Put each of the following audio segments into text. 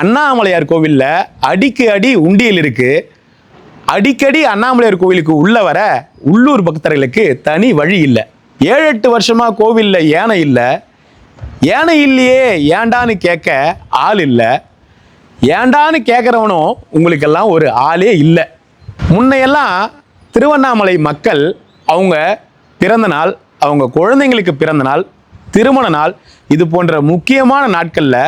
அண்ணாமலையார் கோவிலில் அடிக்கு அடி உண்டியல் இருக்குது அடிக்கடி அண்ணாமலையார் கோவிலுக்கு உள்ளே வர உள்ளூர் பக்தர்களுக்கு தனி வழி இல்லை. ஏழு எட்டு வருஷமாக கோவிலில் யானை இல்லை. யானை இல்லையே ஏண்டான்னு கேட்க ஆள் இல்லை. ஏண்டான்னு கேட்குறவனும் உங்களுக்கெல்லாம் ஒரு ஆளே இல்லை. முன்னையெல்லாம் திருவண்ணாமலை மக்கள் அவங்க பிறந்த நாள் அவங்க குழந்தைங்களுக்கு பிறந்த நாள் திருமண நாள் இது போன்ற முக்கியமான நாட்களில்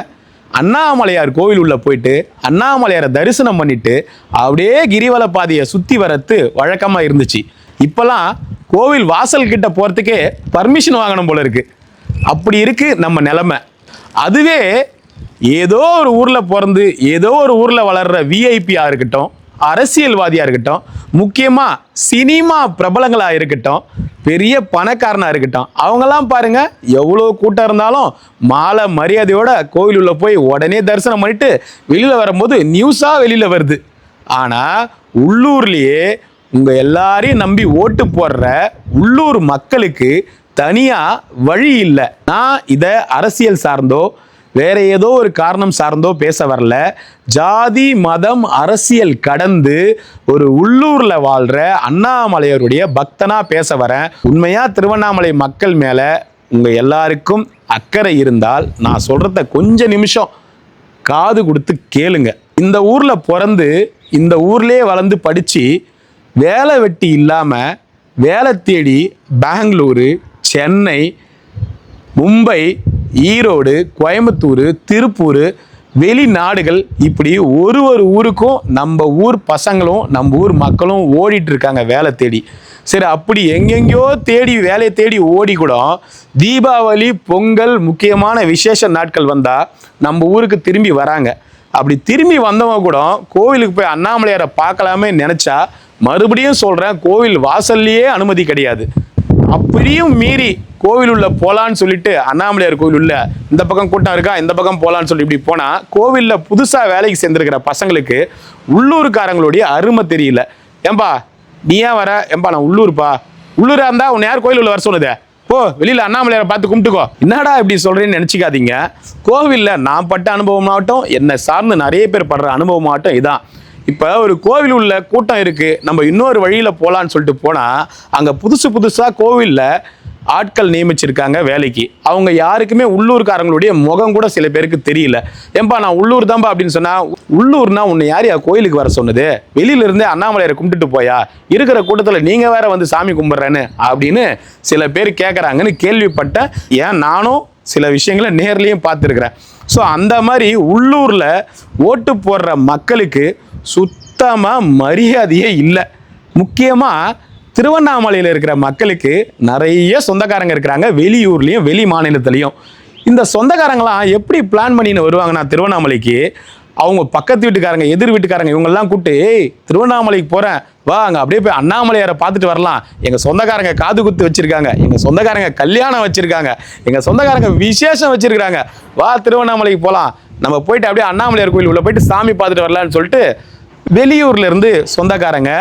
அண்ணாமலையார் கோவில் உள்ள போயிட்டு அண்ணாமலையாரை தரிசனம் பண்ணிட்டு அப்படியே கிரிவல பாதையை சுற்றி வரத்து வழக்கமாக இருந்துச்சு. இப்போல்லாம் கோவில் வாசல் கிட்ட போகிறதுக்கே பர்மிஷன் வாங்கணும் போல இருக்கு. அப்படி இருக்கு நம்ம நிலைமை. அதுவே ஏதோ ஒரு ஊரில் பிறந்து ஏதோ ஒரு ஊரில் வளர்ற விஐபியாக இருக்கட்டும் அரசியல்வாதியாக இருக்கட்டும் முக்கியமாக சினிமா பிரபலங்களாக இருக்கட்டும் பெரிய பணக்காரனாக இருக்கட்டும் அவங்கெல்லாம் பாருங்க எவ்வளோ கூட்டம் இருந்தாலும் மாலை மரியாதையோட கோவில் உள்ள போய் உடனே தரிசனம் பண்ணிட்டு வெளியில் வரும்போது நியூஸாக வெளியில் வருது. ஆனால் உள்ளூர்லேயே உங்கள் எல்லாரையும் நம்பி ஓட்டு போடுற உள்ளூர் மக்களுக்கு தனியாக வழி இல்லை. நான் இதை அரசியல் சார்ந்தோ வேற ஏதோ ஒரு காரணம் சார்ந்தோ பேச வரல. ஜாதி மதம் அரசியல் கடந்து ஒரு உள்ளூர்ல வாழ்ற அண்ணாமலையருடைய பக்தனா பேச வரேன். உண்மையா திருவண்ணாமலை மக்கள் மேல உங்க எல்லாருக்கும் அக்கறை இருந்தால் நான் சொல்றத கொஞ்ச நிமிஷம் காது கொடுத்து கேளுங்க. இந்த ஊர்ல பிறந்து இந்த ஊர்லேயே வளர்ந்து படிச்சு வேலை வெட்டி இல்லாம வேலை தேடி பெங்களூரு சென்னை மும்பை ஈரோடு கோயம்புத்தூர் திருப்பூர் வெளிநாடுகள் இப்படி ஒரு ஒரு ஊருக்கும் நம்ம ஊர் பசங்களும் நம்ம ஊர் மக்களும் ஓடிட்டு இருக்காங்க வேலை தேடி. சரி அப்படி எங்கெங்கேயோ தேடி வேலையை தேடி ஓடி கூட தீபாவளி பொங்கல் முக்கியமான விசேஷ நாட்கள் வந்தால் நம்ம ஊருக்கு திரும்பி வராங்க. அப்படி திரும்பி வந்தவங்க கூட கோவிலுக்கு போய் அண்ணாமலையாரை பார்க்கலாமே நினச்சா மறுபடியும் சொல்கிறேன் கோவில் வாசல்லையே அனுமதி கிடையாது. அப்படியும் மீறி கோவில் உள்ள போலான்னு சொல்லிட்டு அண்ணாமலையார் கோவில் உள்ள இந்த பக்கம் கூட்டம் இருக்கா இந்த பக்கம் போலான்னு சொல்லி இப்படி போனா கோவிலில் புதுசா வேலைக்கு சேர்ந்திருக்கிற பசங்களுக்கு உள்ளூர்காரங்களுடைய அருமை தெரியல. ஏம்பா நீ ஏன் வர? ஏன்பா நான் உள்ளூர்ப்பா? உள்ளூரா இருந்தா உன்னை யார் கோயில் உள்ள வர சொன்னதே? ஓ வெளியில் அண்ணாமலையாரை பார்த்து கும்பிட்டுக்கோ. என்னடா இப்படி சொல்கிறேன்னு நினச்சிக்காதீங்க. கோவில்ல நான் பட்ட அனுபவமாகட்டும் என்னை சார்ந்து நிறைய பேர் படுற அனுபவமாகட்டும் இதான். இப்போ ஒரு கோவில் உள்ள கூட்டம் இருக்குது நம்ம இன்னொரு வழியில் போகலான்னு சொல்லிட்டு போனால் அங்கே புதுசு புதுசாக கோவில்ல ஆட்கள் நியமிச்சிருக்காங்க வேலைக்கு. அவங்க யாருக்குமே உள்ளூர்காரங்களுடைய முகம் கூட சில பேருக்கு தெரியல. ஏன்பா நான் உள்ளூர் தான்பா அப்படின்னு சொன்னால் உள்ளூர்னா உன்னை யார் யா கோயிலுக்கு வர சொன்னது? வெளியிலிருந்தே அண்ணாமலையரை கும்பிட்டுட்டு போயா? இருக்கிற கூட்டத்தில் நீங்கள் வேற வந்து சாமி கும்பிட்றேன்னு அப்படின்னு சில பேர் கேட்குறாங்கன்னு கேள்விப்பட்டேன் ஏன் நானும் சில விஷயங்களை நேர்லேயும் பார்த்துருக்குறேன். ஸோ அந்த மாதிரி உள்ளூரில் ஓட்டு போடுற மக்களுக்கு சுத்தமாக மரியாதையே இல்லை. முக்கியமாக திருவண்ணாமலையில் இருக்கிற மக்களுக்கு நிறைய சொந்தக்காரங்க இருக்கிறாங்க. வெளியூர்லேயும் வெளி மாநிலத்துலேயும். இந்த சொந்தக்காரங்களாம் எப்படி பிளான் பண்ணின்னு வருவாங்கன்னா திருவண்ணாமலைக்கு? அவங்க பக்கத்து வீட்டுக்காரங்க எதிர் வீட்டுக்காரங்க இவங்கெல்லாம் கூப்பிட்டு ஏய் திருவண்ணாமலைக்கு போகிறேன் வா அங்கே அப்படியே போய் அண்ணாமலையாரை பார்த்துட்டு வரலாம். எங்கள் சொந்தக்காரங்க காது குத்து வச்சுருக்காங்க. எங்கள் சொந்தக்காரங்க கல்யாணம் வச்சுருக்காங்க. எங்கள் சொந்தக்காரங்க விசேஷம் வச்சுருக்காங்க வா திருவண்ணாமலைக்கு போகலாம் நம்ம போயிட்டு அப்படியே அண்ணாமலையார் கோயில் உள்ளே போயிட்டு சாமி பார்த்துட்டு வரலான்னு சொல்லிட்டு வெளியூர்லேருந்து சொந்தக்காரங்க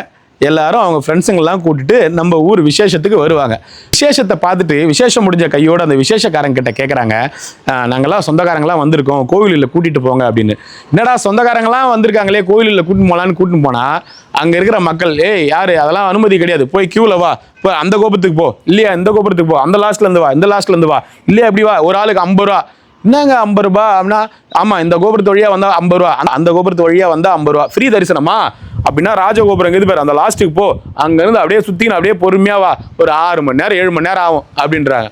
எல்லாரும் அவங்க ஃப்ரெண்ட்ஸுங்கெல்லாம் கூட்டிட்டு நம்ம ஊர் விசேஷத்துக்கு வருவாங்க. விசேஷத்தை பார்த்துட்டு விசேஷம் முடிஞ்ச கையோட அந்த விசேஷக்காரங்கிட்ட கேட்குறாங்க நாங்கள்லாம் சொந்தக்காரங்களாம் வந்திருக்கோம் கோவிலில் கூட்டிட்டு போங்க அப்படின்னு. என்னடா சொந்தக்காரங்களாம் வந்திருக்காங்களே கோவிலில் கூட்டின்னு போகலான்னு கூட்டின்னு போனால் அங்கே இருக்கிற மக்கள் ஏய் யார்? அதெல்லாம் அனுமதி கிடையாது. போய் கியூவில் வா. இப்போ அந்த கோபுரத்துக்கு போ. இல்லையா? இந்த கோபுரத்துக்கு போ. அந்த லாஸ்ட்லேருந்து வா. இந்த லாஸ்ட்லேருந்து வா. இல்லையா? அப்படி வா. ஒரு ஆளுக்கு ஐம்பது ரூபா. என்னங்க ஐம்பது ரூபா? அப்படின்னா ஆமாம் இந்த கோபுரத்து வழியாக வந்தால் ஐம்பது ரூபா. அந்த- அந்த கோபுரத்து வழியாக வந்தால் ஐம்பது ரூபா. ஃப்ரீ தரிசனமா? அப்படின்னா ராஜகோபுரம் பேர் அந்த லாஸ்ட்டுக்கு போ. அங்கேருந்து அப்படியே சுற்றின்னு அப்படியே பொறுமையாக வா. ஒரு ஆறு மணி நேரம் ஏழு மணி நேரம் ஆகும் அப்படின்றாங்க.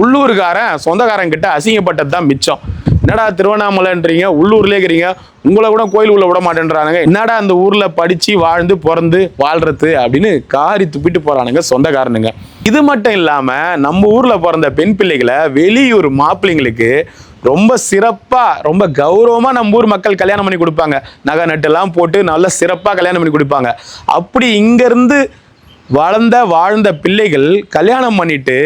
உள்ளூர்காரன் சொந்தக்காரன் கிட்ட அசிங்கப்பட்டது தான் மிச்சம். என்னடா திருவண்ணாமலைன்றீங்க? உள்ளூர்லேயே இருக்கிறீங்க. உங்களை கூட கோயில் உள்ள விட மாட்டேன்றானுங்க. என்னடா அந்த ஊரில் படித்து வாழ்ந்து பிறந்து வாழ்றது அப்படின்னு காரி துப்பிட்டு போகிறானுங்க சொந்தக்காரனுங்க. இது மட்டும் இல்லாமல் நம்ம ஊரில் பிறந்த பெண் பிள்ளைகளை வெளியூர் மாப்பிள்ளைங்களுக்கு ரொம்ப சிறப்பாக ரொம்ப கௌரவமாக நம்ம ஊர் மக்கள் கல்யாணம் பண்ணி கொடுப்பாங்க. நகை நட்டெல்லாம் போட்டு நல்லா சிறப்பாக கல்யாணம் பண்ணி கொடுப்பாங்க. அப்படி இங்கேருந்து வளர்ந்த வாழ்ந்த பிள்ளைகள் கல்யாணம் பண்ணிட்டு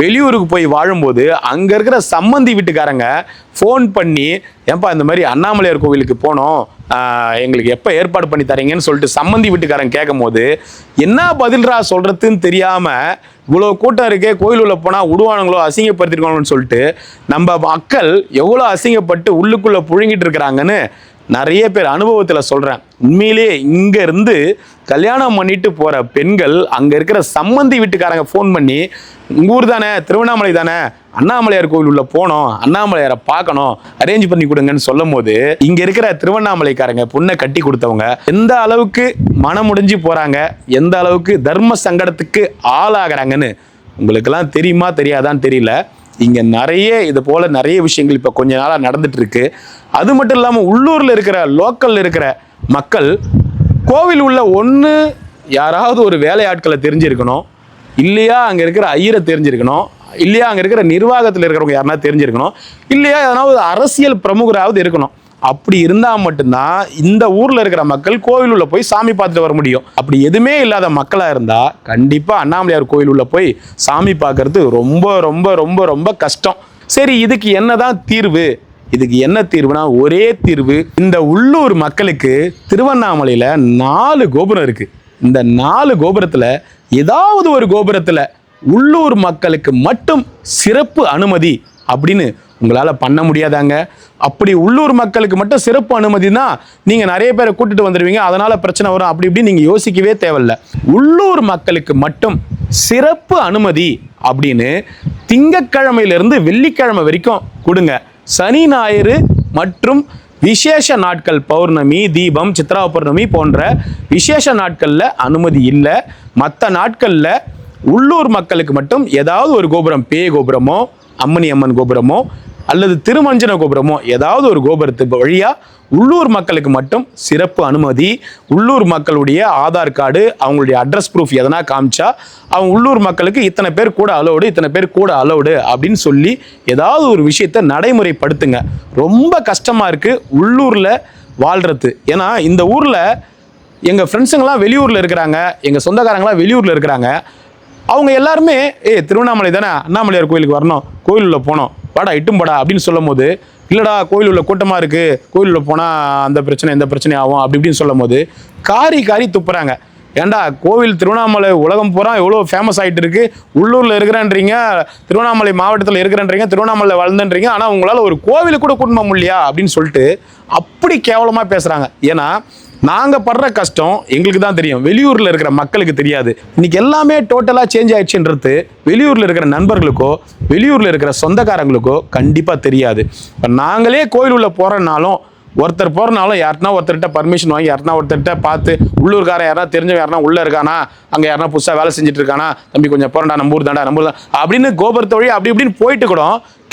வெளியூருக்கு போய் வாழும்போது அங்கே இருக்கிற சம்மந்தி வீட்டுக்காரங்க ஃபோன் பண்ணி ஏன்பா இந்த மாதிரி அண்ணாமலையார் கோவிலுக்கு போனோம். எங்களுக்கு எப்போ ஏற்பாடு பண்ணி தரீங்கன்னு சொல்லிட்டு சம்மந்தி வீட்டுக்காரன் கேட்கும்போது என்ன பதில்ரா சொல்கிறதுன்னு தெரியாமல் இவ்வளோ கூட்டம் இருக்கே கோயில் உள்ள போனால் விடுவானுங்களோ அசிங்கப்படுத்திருக்கானுங்கன்னு சொல்லிட்டு நம்ம மக்கள் எவ்வளோ அசிங்கப்பட்டு உள்ளுக்குள்ளே புழுங்கிட்டு இருக்கிறாங்கன்னு நிறைய பேர் அனுபவத்தில் சொல்கிறேன் உண்மையிலேயே இங்கேருந்து கல்யாணம் பண்ணிட்டு போகிற பெண்கள் அங்கே இருக்கிற சம்மந்தி வீட்டுக்காரங்க ஃபோன் பண்ணி உங்கள் ஊர் தானே? திருவண்ணாமலை தானே? அண்ணாமலையார் கோவில் உள்ள போனோம் அண்ணாமலையாரை பார்க்கணும் அரேஞ்ச் பண்ணி கொடுங்கன்னு சொல்லும் போது இங்க இருக்கிற திருவண்ணாமலைக்காரங்க பொண்ணை கட்டி கொடுத்தவங்க எந்த அளவுக்கு மனம் முடிஞ்சு போறாங்க எந்த அளவுக்கு தர்ம சங்கடத்துக்கு ஆளாகிறாங்கன்னு உங்களுக்கெல்லாம் தெரியுமா தெரியாதான்னு தெரியல. இங்க நிறைய இது போல நிறைய விஷயங்கள் இப்ப கொஞ்ச நாளா நடந்துட்டு இருக்கு அது மட்டும் இல்லாம உள்ளூர்ல இருக்கிற லோக்கல்ல இருக்கிற மக்கள் கோவில் உள்ள ஒன்று யாராவது ஒரு வேலையாட்களை தெரிஞ்சிருக்கணும் இல்லையா அங்கே இருக்கிற ஐயரை தெரிஞ்சிருக்கணும் இல்லையா? அங்கே இருக்கிற நிர்வாகத்தில் இருக்கிறவங்க யாருனா தெரிஞ்சிருக்கணும். இல்லையா? எதனாவது அரசியல் பிரமுகராவது இருக்கணும். அப்படி இருந்தால் மட்டும்தான் இந்த ஊரில் இருக்கிற மக்கள் கோவில் உள்ள போய் சாமி பார்த்துட்டு வர முடியும். அப்படி எதுவுமே இல்லாத மக்களாக இருந்தால் கண்டிப்பாக அண்ணாமலையார் கோயில் உள்ள போய் சாமி பார்க்கறது ரொம்ப ரொம்ப ரொம்ப ரொம்ப கஷ்டம். சரி இதுக்கு என்னதான் தீர்வு? இதுக்கு என்ன தீர்வுனா ஒரே தீர்வு. இந்த உள்ளூர் மக்களுக்கு திருவண்ணாமலையில் நாலு கோபுரம் இருக்குது இந்த நாலு கோபுரத்தில் ஏதாவது ஒரு கோபுரத்தில் உள்ளூர் மக்களுக்கு மட்டும் சிறப்பு அனுமதி அப்படின்னு உங்களால் பண்ண முடியாதாங்க. அப்படி உள்ளூர் மக்களுக்கு மட்டும் சிறப்பு அனுமதினா நீங்கள் நிறைய பேரை கூட்டிட்டு வந்துடுவீங்க அதனால் பிரச்சனை வரும். அப்படி இப்படி நீங்கள் யோசிக்கவே தேவையில்ல. உள்ளூர் மக்களுக்கு மட்டும் சிறப்பு அனுமதி அப்படின்னு திங்கக்கிழமையிலிருந்து வெள்ளிக்கிழமை வரைக்கும் கொடுங்க. சனி ஞாயிறு மற்றும் விசேஷ நாட்கள் பௌர்ணமி தீபம் சித்ரா பௌர்ணமி போன்ற விசேஷ நாட்களில் அனுமதி இல்லை. மற்ற நாட்களில் உள்ளூர் மக்களுக்கு மட்டும் ஏதாவது ஒரு கோபுரம் பே கோபுரமோ அம்மணி அம்மன் கோபுரமோ அல்லது திருமஞ்சன கோபுரமோ ஏதாவது ஒரு கோபுரத்து வழியாக உள்ளூர் மக்களுக்கு மட்டும் சிறப்பு அனுமதி உள்ளூர் மக்களுடைய ஆதார் கார்டு அவங்களுடைய அட்ரஸ் ப்ரூஃப் எதனா காமிச்சா அவங்க உள்ளூர் மக்களுக்கு இத்தனை பேர் கூட அலோடு இத்தனை பேர் கூட அலோடு அப்படின்னு சொல்லி ஏதாவது ஒரு விஷயத்தை நடைமுறைப்படுத்துங்க. ரொம்ப கஷ்டமாக இருக்குது உள்ளூரில் வாழ்கிறது ஏன்னா இந்த ஊரில் எங்கள் ஃப்ரெண்ட்ஸுங்கெல்லாம் வெளியூரில் இருக்கிறாங்க எங்கள் சொந்தக்காரங்களாம் வெளியூரில் இருக்கிறாங்க. அவங்க எல்லாருமே ஏ திருவண்ணாமலை தானே? அண்ணாமலையார் கோயிலுக்கு வரணும். கோயில் உள்ள போனோம் வாடா இட்டும் போடா அப்படின்னு சொல்லும் போது இல்லைடா கோயில் உள்ள கூட்டமாக இருக்குது கோயில் உள்ள போனால் அந்த பிரச்சனை இந்த பிரச்சனை ஆகும் அப்படி இப்படின்னு சொல்லும் போது காரி காரி துப்புறாங்க. ஏன்டா கோவில் திருவண்ணாமலை உலகம் பூரா எவ்வளோ ஃபேமஸ் ஆகிட்டு இருக்கு. உள்ளூரில் இருக்கிறேன்றீங்க திருவண்ணாமலை மாவட்டத்தில் இருக்கிறேன்றீங்க திருவண்ணாமலை வளர்ந்துன்றீங்க ஆனால் உங்களால் ஒரு கோவிலுக்கு கூட குடும்பம் முடியலையா அப்படின்னு சொல்லிட்டு அப்படி கேவலமாக பேசுகிறாங்க ஏன்னா நாங்கள் படுற கஷ்டம் எங்களுக்கு தான் தெரியும். வெளியூரில் இருக்கிற மக்களுக்கு தெரியாது. இன்னைக்கு எல்லாமே டோட்டலாக சேஞ்ச் ஆயிடுச்சுன்றது வெளியூரில் இருக்கிற நண்பர்களுக்கோ வெளியூரில் இருக்கிற சொந்தக்காரங்களுக்கோ கண்டிப்பாக தெரியாது. இப்போ நாங்களே கோயில் உள்ள போகிறனாலும் ஒருத்தர் போகிறனாலும் யாருனா ஒருத்தர்கிட்ட பர்மிஷன் வாங்கி யாருனா ஒருத்தர்கிட்ட பார்த்து உள்ளூர்காரன் யாரா தெரிஞ்சவன் யாருனா உள்ளே இருக்கானா அங்கே யாருனா புதுசாக வேலை செஞ்சுட்டு இருக்கானா தம்பி கொஞ்சம் போகிறண்டா நம்ம ஊர் தாண்டா நம்ம ஊர் தான் அப்படின்னு கோபுரத்தை வழி அப்படி இப்படின்னு போயிட்டு கூட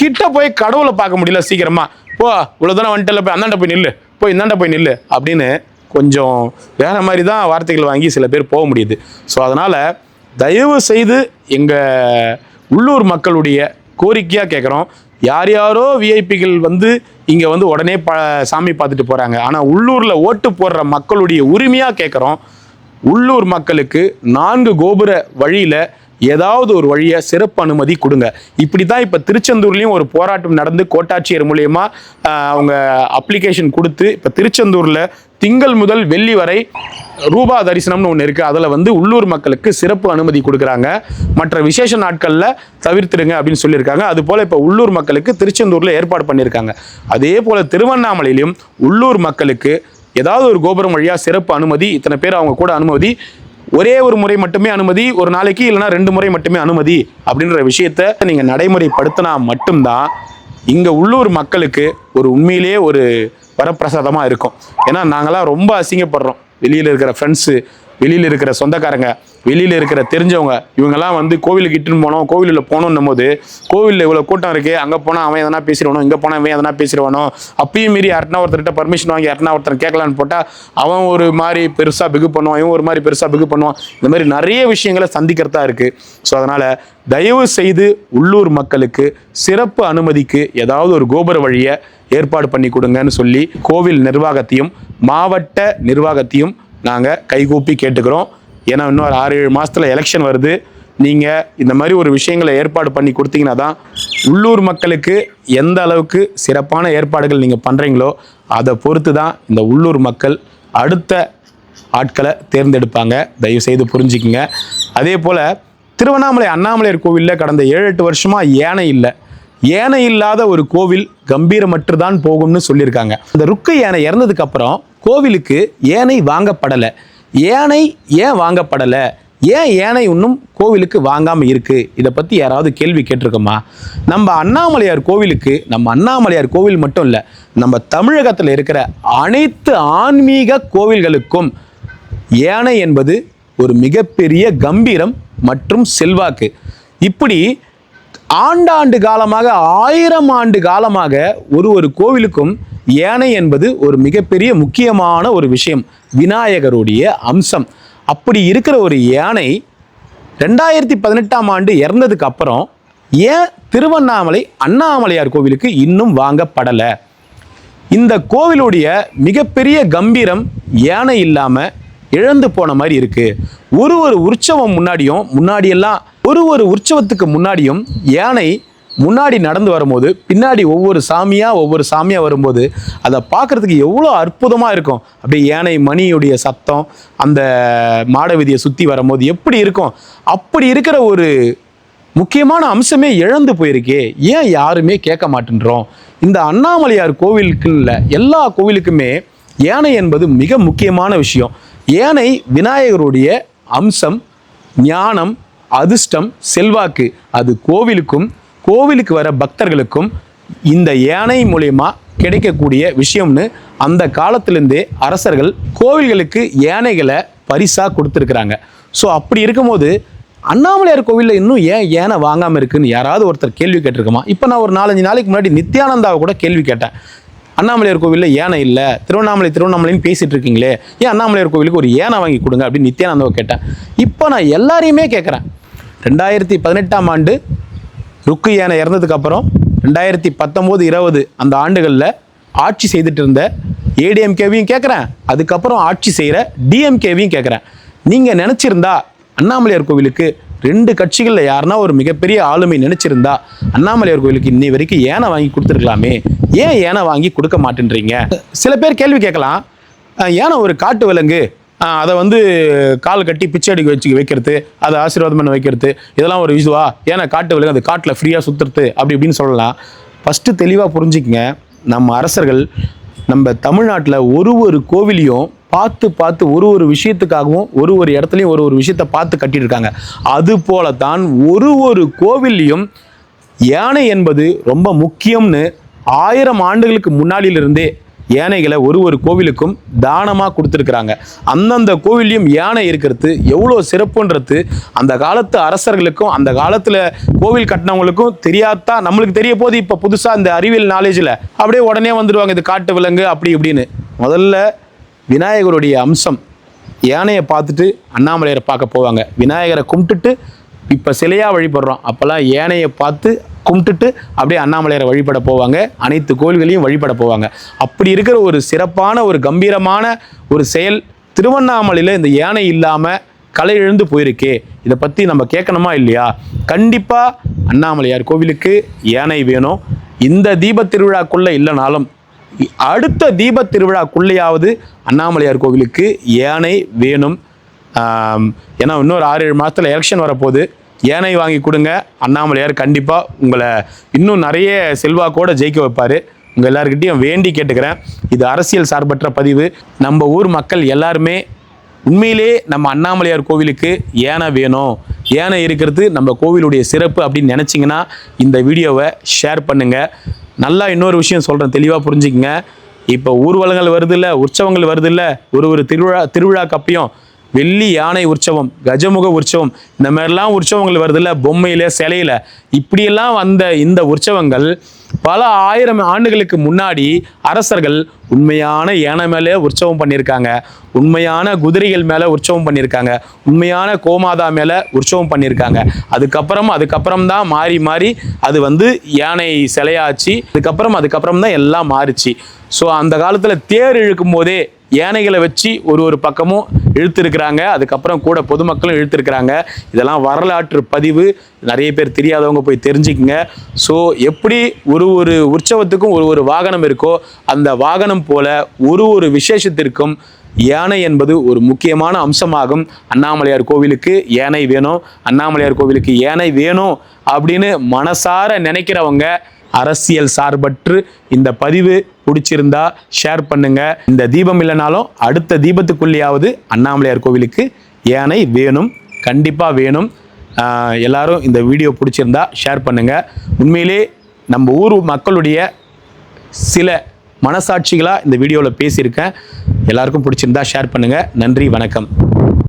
கிட்ட போய் கடவுளை பார்க்க முடியல சீக்கிரமா. போ இவ்வளோ தானே வந்துட்டல போய் அந்தாண்ட போய் நில்லு போய் இந்தாண்ட போய் நில்லு அப்படின்னு கொஞ்சம் வேற மாதிரி தான் வார்த்தைகள் வாங்கி சில பேர் போக முடியுது. ஸோ அதனால் தயவு செய்து எங்கள் உள்ளூர் மக்களுடைய கோரிக்கையாக கேட்குறோம் யார் யாரோ விஐபிகள் வந்து இங்கே வந்து உடனே ப சாமி பார்த்துட்டு போகிறாங்க ஆனால் உள்ளூரில் ஓட்டு போடுற மக்களுடைய உரிமையாக கேட்குறோம் உள்ளூர் மக்களுக்கு நான்கு கோபுர வழியில் ஏதாவது ஒரு வழியை சிறப்பு அனுமதி கொடுங்க. இப்படி தான் இப்போ திருச்செந்தூர்லேயும் ஒரு போராட்டம் நடந்து கோட்டாட்சியர் மூலயமா அவங்க அப்ளிகேஷன் கொடுத்து இப்போ திருச்செந்தூரில் திங்கள் முதல் வெள்ளி வரை ரூபா தரிசனம்னு ஒன்று இருக்குது அதில் வந்து உள்ளூர் மக்களுக்கு சிறப்பு அனுமதி கொடுக்குறாங்க. மற்ற விசேஷ நாட்களில் தவிர்த்துடுங்க அப்படின்னு சொல்லியிருக்காங்க. அதுபோல் இப்போ உள்ளூர் மக்களுக்கு திருச்செந்தூரில் ஏற்பாடு பண்ணியிருக்காங்க. அதே போல் திருவண்ணாமலையிலும் உள்ளூர் மக்களுக்கு ஏதாவது ஒரு கோபுரம் வழியாக சிறப்பு அனுமதி இத்தனை பேர் அவங்க கூட அனுமதி ஒரே ஒரு முறை மட்டுமே அனுமதி ஒரு நாளைக்கு இல்லைனா ரெண்டு முறை மட்டுமே அனுமதி அப்படின்ற விஷயத்த நீங்கள் நடைமுறைப்படுத்தினா மட்டும்தான் இங்கே உள்ளூர் மக்களுக்கு ஒரு உண்மையிலேயே ஒரு வரப்பிரசாதமாக இருக்கும். ஏன்னா நாங்களாம் ரொம்ப அசிங்கப்படுறோம். வெளியில் இருக்கிற ஃப்ரெண்ட்ஸு வெளியில் இருக்கிற சொந்தக்காரங்க வெளியில் இருக்கிற தெரிஞ்சவங்க இவங்கெல்லாம் வந்து கோவிலுக்கு இட்டுன்னு போனோம் கோவிலில் போகணுன்னும் போது கோவிலில் இவ்வளோ கூட்டம் இருக்குது அங்கே போனால் அவன் எதனா பேசிடுவானோ இங்கே போனால் அவன் எதனா பேசிடுவானோ அப்பயும் மீறி யாருனா ஒருத்தர்கிட்ட பர்மிஷன் வாங்கி யாருனா ஒருத்தர் கேட்கலான்னு போட்டால் அவன் ஒரு மாதிரி பெருசாக பிகு பண்ணுவான் இவன் ஒரு மாதிரி பெருசாக பிகு பண்ணுவான். இந்த மாதிரி நிறைய விஷயங்களை சந்திக்கிறதா இருக்குது ஸோ அதனால் தயவு செய்து உள்ளூர் மக்களுக்கு சிறப்பு அனுமதிக்கு ஏதாவது ஒரு கோபுர வழியை ஏற்பாடு பண்ணி கொடுங்கன்னு சொல்லி கோவில் நிர்வாகத்தையும் மாவட்ட நிர்வாகத்தையும் நாங்கள் கைகூப்பி கேட்டுக்கிறோம். ஏன்னா இன்னும் ஒரு ஆறு ஏழு மாதத்தில் எலெக்ஷன் வருது. நீங்கள் இந்த மாதிரி ஒரு விஷயங்களை ஏற்பாடு பண்ணி கொடுத்தீங்கன்னா தான் உள்ளூர் மக்களுக்கு எந்த அளவுக்கு சிறப்பான ஏற்பாடுகள் நீங்கள் பண்ணுறீங்களோ அதை பொறுத்து தான் இந்த உள்ளூர் மக்கள் அடுத்த ஆட்களை தேர்ந்தெடுப்பாங்க. தயவு செய்து புரிஞ்சுக்குங்க. அதே போல் திருவண்ணாமலை அண்ணாமலையார் கோவிலில் கடந்த ஏழு எட்டு வருஷமாக யானை இல்லை. யானை இல்லாத ஒரு கோவில் கம்பீரமற்று தான் போகும்னு சொல்லியிருக்காங்க. இந்த ருக்கு யானை இறந்ததுக்கப்புறம் கோவிலுக்கு யானை வாங்கப்படலை. யானை ஏன் வாங்கப்படலை? ஏன் யானை இன்னும் கோவிலுக்கு வாங்காமல் இருக்குது இதை பற்றி யாராவது கேள்வி கேட்டிருக்கோமா? நம்ம அண்ணாமலையார் கோவிலுக்கு நம்ம அண்ணாமலையார் கோவில் மட்டும் இல்லை நம்ம தமிழகத்தில் இருக்கிற அனைத்து ஆன்மீக கோவில்களுக்கும் யானை என்பது ஒரு மிகப்பெரிய கம்பீரம் மற்றும் செல்வாக்கு. இப்படி ஆண்டாண்டு காலமாக ஆயிரம் ஆண்டு காலமாக ஒரு ஒரு கோவிலுக்கும் யானை என்பது ஒரு மிகப்பெரிய முக்கியமான ஒரு விஷயம் விநாயகருடைய அம்சம். அப்படி இருக்கிற ஒரு யானை ரெண்டாயிரத்தி பதினெட்டாம் ஆண்டு இறந்ததுக்கு அப்புறம் ஏன் திருவண்ணாமலை அண்ணாமலையார் கோவிலுக்கு இன்னும் வாங்கப்படலை? இந்த கோவிலுடைய மிகப்பெரிய கம்பீரம் யானை இல்லாமல் இழந்து போன மாதிரி இருக்கு. ஒரு ஒரு உற்சவம் முன்னாடியும் முன்னாடியெல்லாம் ஒரு ஒரு உற்சவத்துக்கு முன்னாடியும் யானை முன்னாடி நடந்து வரும்போது பின்னாடி ஒவ்வொரு சாமியாக ஒவ்வொரு சாமியாக வரும்போது அதை பார்க்கறதுக்கு எவ்வளோ அற்புதமாக இருக்கும். அப்படியே யானை மணியுடைய சத்தம் அந்த மாடவீதியை சுற்றி வரும்போது எப்படி இருக்கும்? அப்படி இருக்கிற ஒரு முக்கியமான அம்சமே இழந்து போயிருக்கே. ஏன் யாருமே கேட்க மாட்டேன்றோம்? இந்த அண்ணாமலையார் கோவிலுக்குன்னு இல்லை எல்லா கோவிலுக்குமே யானை என்பது மிக முக்கியமான விஷயம். யானை விநாயகருடைய அம்சம் ஞானம் அதிர்ஷ்டம் செல்வாக்கு. அது கோவிலுக்கும் கோவிலுக்கு வர பக்தர்களுக்கும் இந்த யானை மூலயமா கிடைக்கக்கூடிய விஷயம்னு அந்த காலத்திலேருந்தே அரசர்கள் கோவில்களுக்கு யானைகளை பரிசாக கொடுத்துருக்குறாங்க. ஸோ அப்படி இருக்கும்போது அண்ணாமலையார் கோவிலில் இன்னும் ஏன் ஏனை வாங்காமல் இருக்குன்னு யாராவது ஒருத்தர் கேள்வி கேட்டிருக்கோமா? இப்போ நான் ஒரு நாலஞ்சு நாளைக்கு முன்னாடி நித்யானந்தாவை கூட கேள்வி கேட்டேன். அண்ணாமலையார் கோவிலில் யானை இல்லை திருவண்ணாமலை திருவண்ணாமலைன்னு பேசிட்டு இருக்கீங்களே ஏன் அண்ணாமலையார் கோவிலுக்கு ஒரு யானை வாங்கி கொடுங்க அப்படின்னு நித்யானந்தாவை கேட்டேன். இப்போ நான் எல்லாரையுமே கேட்குறேன் ரெண்டாயிரத்தி பதினெட்டாம் ஆண்டு ருக்கு யானை இறந்ததுக்கு அப்புறம் ரெண்டாயிரத்தி பத்தொம்போது இருபது அந்த ஆண்டுகளில் ஆட்சி செய்துட்டு இருந்த ஏடிஎம்கேவையும் கேட்குறேன் அதுக்கப்புறம் ஆட்சி செய்கிற டிஎம்கேவையும் கேட்குறேன் நீங்கள் நினச்சிருந்தா அண்ணாமலையார் கோவிலுக்கு ரெண்டு கட்சிகளில் யாருன்னா ஒரு மிகப்பெரிய ஆளுமை நினச்சிருந்தா அண்ணாமலையார் கோவிலுக்கு இன்னி வரைக்கும் ஏனை வாங்கி கொடுத்துருக்கலாமே? ஏன் ஏனை வாங்கி கொடுக்க மாட்டேன்றீங்க? சில பேர் கேள்வி கேட்கலாம். ஏன்னா யானை ஒரு காட்டு விலங்கு அதை வந்து கால் கட்டி பிச்சை அடிக்க வச்சு வைக்கிறது அதை ஆசீர்வாதம் பண்ண வைக்கிறது இதெல்லாம் ஒரு இதுவா ஏன்னா காட்டு விலங்கு அது காட்டில் ஃப்ரீயாக சுற்றுறது அப்படி இப்படின்னு சொல்லலாம். ஃபஸ்ட்டு தெளிவாக புரிஞ்சுக்கங்க நம்ம அரசர்கள் நம்ம தமிழ்நாட்டில் ஒரு ஒரு கோவிலையும் பார்த்து பார்த்து ஒரு ஒரு விஷயத்துக்காகவும் ஒரு ஒரு இடத்துலையும் ஒரு ஒரு விஷயத்தை பார்த்து கட்டிட்டு இருக்காங்க அது போல தான் ஒரு ஒரு கோவில்லையும் யானை என்பது ரொம்ப முக்கியம்னு ஆயிரம் ஆண்டுகளுக்கு முன்னாடியிலிருந்தே யானைகளை ஒரு ஒரு கோவிலுக்கும் தானமாக கொடுத்துருக்குறாங்க. அந்தந்த கோவில்லையும் யானை இருக்கிறது எவ்வளோ சிறப்புன்றது அந்த காலத்து அரசர்களுக்கும் அந்த காலத்தில் கோவில் கட்டினவங்களுக்கும் தெரியாதா நம்மளுக்கு தெரிய போது இப்போ புதுசாக இந்த அறிவியல் நாலேஜில் அப்படியே உடனே வந்துடுவாங்க இது காட்டு விலங்கு அப்படி இப்படின்னு. முதல்ல விநாயகருடைய அம்சம் யானையை பார்த்துட்டு அண்ணாமலையரை பார்க்க போவாங்க. விநாயகரை கும்பிட்டுட்டு இப்போ சிலையாக வழிபடுறோம். அப்போல்லாம் யானையை பார்த்து கும்பிட்டுட்டு அப்படியே அண்ணாமலையரை வழிபட போவாங்க. அனைத்து கோயில்களையும் வழிபட போவாங்க. அப்படி இருக்கிற ஒரு சிறப்பான ஒரு கம்பீரமான ஒரு செயல் திருவண்ணாமலையில் இந்த யானை இல்லாமல் கலை எழுந்து போயிருக்கே. இதை பற்றி நம்ம கேட்கணுமா இல்லையா? கண்டிப்பாக அண்ணாமலையார் கோவிலுக்கு யானை வேணும். இந்த தீபத் திருவிழாக்குள்ளே இல்லைனாலும் அடுத்த தீபத் திருவிழாக்குள்ளேயாவது அண்ணாமலையார் கோவிலுக்கு யானை வேணும். ஏன்னா இன்னொரு ஆறு ஏழு மாதத்தில் எலெக்ஷன் வரப்போகுது. யானை வாங்கி கொடுங்க. அண்ணாமலையார் கண்டிப்பாக உங்களை இன்னும் நிறைய செல்வாக்கோட ஜெயிக்க வைப்பார். உங்கள் எல்லாருக்கிட்டையும் வேண்டி கேட்டுக்கிறேன். இது அரசியல் சார்பற்ற பதிவு. நம்ம ஊர் மக்கள் எல்லாருமே உண்மையிலே நம்ம அண்ணாமலையார் கோவிலுக்கு யானை வேணும். யானை இருக்கிறது நம்ம கோவிலுடைய சிறப்பு அப்படின்னு நினச்சிங்கன்னா இந்த வீடியோவை ஷேர் பண்ணுங்கள் நல்லா இன்னொரு விஷயம் சொல்கிறேன் தெளிவாக புரிஞ்சுக்கங்க. இப்போ ஊர்வலங்கள் வருதில்ல உற்சவங்கள் வருதில்ல ஒரு ஒரு திருவிழா திருவிழாக்கு அப்பயும் வெள்ளி யானை உற்சவம் கஜமுக உற்சவம் இந்த மாதிரிலாம் உற்சவங்கள் வருதுல்ல பொம்மையில சிலையில. இப்படியெல்லாம் வந்த இந்த உற்சவங்கள் பல ஆயிரம் ஆண்டுகளுக்கு முன்னாடி அரசர்கள் உண்மையான யானை மேலே உற்சவம் பண்ணியிருக்காங்க. உண்மையான குதிரைகள் மேலே உற்சவம் பண்ணியிருக்காங்க. உண்மையான கோமாதா மேலே உற்சவம் பண்ணியிருக்காங்க. அதுக்கப்புறம் அதுக்கப்புறம் தான் மாறி மாறி அது வந்து யானை சிலையாச்சு. அதுக்கப்புறம் அதுக்கப்புறம் தான் எல்லாம் மாறிச்சு. ஸோ அந்த காலத்தில் தேர் இழுக்கும் போதே யானைகளை வச்சு ஒரு ஒரு பக்கமும் இழுத்துருக்குறாங்க. அதுக்கப்புறம் கூட பொதுமக்களும் இழுத்துருக்குறாங்க. இதெல்லாம் வரலாற்று பதிவு. நிறைய பேர் தெரியாதவங்க போய் தெரிஞ்சுக்குங்க. ஸோ எப்படி ஒரு ஒரு உற்சவத்துக்கும் ஒரு ஒரு வாகனம் இருக்கோ அந்த வாகனம் போல ஒரு ஒரு விசேஷத்திற்கும் யானை என்பது ஒரு முக்கியமான அம்சமாகும். அண்ணாமலையார் கோவிலுக்கு யானை வேணும். அண்ணாமலையார் கோவிலுக்கு யானை வேணும் அப்படின்னு மனசார நினைக்கிறவங்க அரசியல் சார்பற்று இந்த பதிவு பிடிச்சிருந்தா ஷேர் பண்ணுங்க. இந்த தீபம் இல்லைனாலும் அடுத்த தீபத்துக்குள்ளேயாவது அண்ணாமலையார் கோவிலுக்கு யானை வேணும் கண்டிப்பாக வேணும். எல்லாரும் இந்த வீடியோ பிடிச்சிருந்தா ஷேர் பண்ணுங்க. உண்மையிலே நம்ம ஊர் மக்களுடைய சில மனசாட்சிகளாக இந்த வீடியோவில் பேசியிருக்கேன். எல்லாருக்கும் பிடிச்சிருந்தா ஷேர் பண்ணுங்கள் நன்றி வணக்கம்.